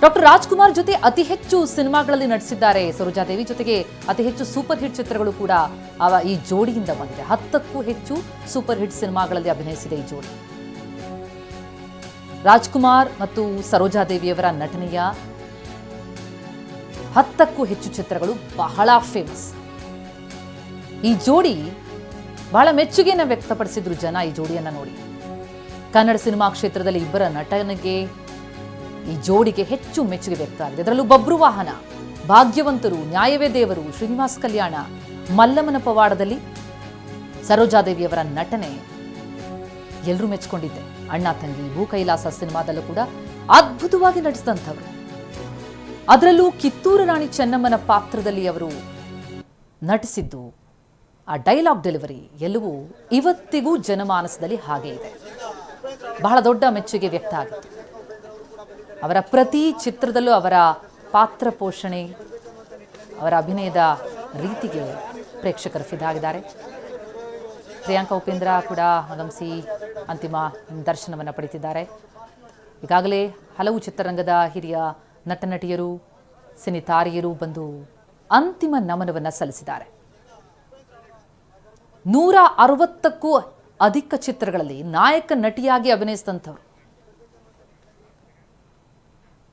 Doctor Rajkumar ಜೊತೆ ಅತಿ ಹೆಚ್ಚು ಸಿನಿಮಾಗಳಲ್ಲಿ ನಟಿಸಿದ್ದಾರೆ. ಸರೋಜಾದೇವಿ ಜೊತೆಗೆ ಅತಿ ಹೆಚ್ಚು ಸೂಪರ್ ಹಿಟ್ ಚಿತ್ರಗಳು ಕೂಡ ಅವ ಈ ಜೋಡಿಯಿಂದ ಬಂದಿದೆ. ಹತ್ತಕ್ಕೂ ಹೆಚ್ಚು ಸೂಪರ್ ಹಿಟ್ ಸಿನಿಮಾಗಳಲ್ಲಿ ಅಭಿನಯಿಸಿದೆ ಈ ಜೋಡಿ. ರಾಜ್ಕುಮಾರ್ ಮತ್ತು ಸರೋಜಾದೇವಿಯವರ ನಟನೆಯ ಹತ್ತಕ್ಕೂ ಹೆಚ್ಚು ಚಿತ್ರಗಳು ಬಹಳ ಫೇಮಸ್ ಈ ಜೋಡಿ ಬಹಳ ಮೆಚ್ಚುಗೆಯನ್ನು ವ್ಯಕ್ತಪಡಿಸಿದ್ರು ಜನ ಈ ಜೋಡಿಯನ್ನ ನೋಡಿ. ಕನ್ನಡ ಸಿನಿಮಾ ಕ್ಷೇತ್ರದಲ್ಲಿ ಇಬ್ಬರ ನಟನೆಗೆ ಈ ಜೋಡಿಗೆ ಹೆಚ್ಚು ಮೆಚ್ಚುಗೆ ವ್ಯಕ್ತ ಆಗಿದೆ ಅದರಲ್ಲೂ ಬಬ್ರು ವಾಹನ, ಭಾಗ್ಯವಂತರು, ನ್ಯಾಯವೇ ದೇವರು, ಶ್ರೀನಿವಾಸ್ ಕಲ್ಯಾಣ, ಮಲ್ಲಮ್ಮನ ಪವಾಡದಲ್ಲಿ ಸರೋಜಾದೇವಿಯವರ ನಟನೆ ಎಲ್ಲರೂ ಮೆಚ್ಕೊಂಡಿದ್ದೆ ಅಣ್ಣ, ತಂಗಿ, ಭೂ ಕೈಲಾಸ ಸಿನಿಮಾದಲ್ಲೂ ಕೂಡ ಅದ್ಭುತವಾಗಿ ನಟಿಸಿದಂಥವ್ರು. ಅದರಲ್ಲೂ ಕಿತ್ತೂರು ರಾಣಿ ಚೆನ್ನಮ್ಮನ ಪಾತ್ರದಲ್ಲಿ ಅವರು ನಟಿಸಿದ್ದು ಆ ಡೈಲಾಗ್ ಡೆಲಿವರಿ ಎಲ್ಲವೂ ಇವತ್ತಿಗೂ ಜನಮಾನಸದಲ್ಲಿ ಹಾಗೆ ಇದೆ. ಬಹಳ ದೊಡ್ಡ ಮೆಚ್ಚುಗೆ ವ್ಯಕ್ತ ಆಗಿತ್ತು. ಅವರ ಪ್ರತಿ ಚಿತ್ರದಲ್ಲೂ ಅವರ ಪಾತ್ರ ಪೋಷಣೆ, ಅವರ ಅಭಿನಯದ ರೀತಿಗೆ ಪ್ರೇಕ್ಷಕರು ಫಿದಾಗಿದ್ದಾರೆ ಪ್ರಿಯಾಂಕಾ ಉಪೇಂದ್ರ ಕೂಡ ಆಗಮಿಸಿ ಅಂತಿಮ ದರ್ಶನವನ್ನು ಪಡೆದಿದ್ದಾರೆ ಈಗಾಗಲೇ ಹಲವು ಚಿತ್ರರಂಗದ ಹಿರಿಯ ನಟ ನಟಿಯರು ಸಿನಿತಾರಿಯರು ಬಂದು ಅಂತಿಮ ನಮನವನ್ನು ಸಲ್ಲಿಸಿದ್ದಾರೆ. ನೂರ ಅರವತ್ತಕ್ಕೂ ಅಧಿಕ ಚಿತ್ರಗಳಲ್ಲಿ ನಾಯಕ ನಟಿಯಾಗಿ ಅಭಿನಯಿಸಿದಂಥವ್ರು